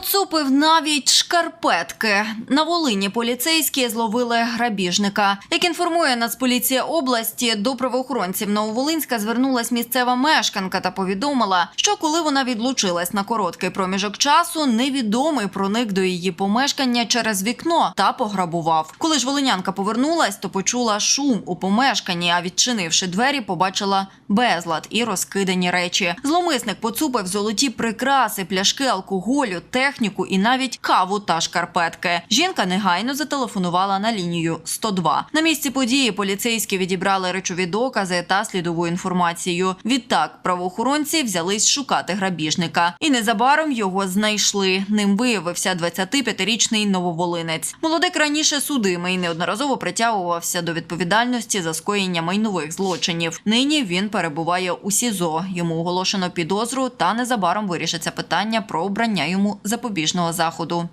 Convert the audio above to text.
Поцупив навіть шкарпетки. На Волині поліцейські зловили грабіжника. Як інформує Нацполіція області, до правоохоронців Нововолинська звернулась місцева мешканка та повідомила, що коли вона відлучилась на короткий проміжок часу, невідомий проник до її помешкання через вікно та пограбував. Коли ж волинянка повернулась, то почула шум у помешканні, а відчинивши двері, побачила безлад і розкидані речі. Зломисник поцупив золоті прикраси, пляшки алкоголю, техніку і навіть каву та шкарпетки. Жінка негайно зателефонувала на лінію 102. На місці події поліцейські відібрали речові докази та слідову інформацію. Відтак правоохоронці взялись шукати грабіжника, і незабаром його знайшли. Ним виявився 25-річний нововолинець. Молодик раніше судимий неодноразово притягувався до відповідальності за скоєння майнових злочинів. Нині він перебуває у СІЗО. Йому оголошено підозру та незабаром вирішиться питання про обрання йому запобіжного заходу.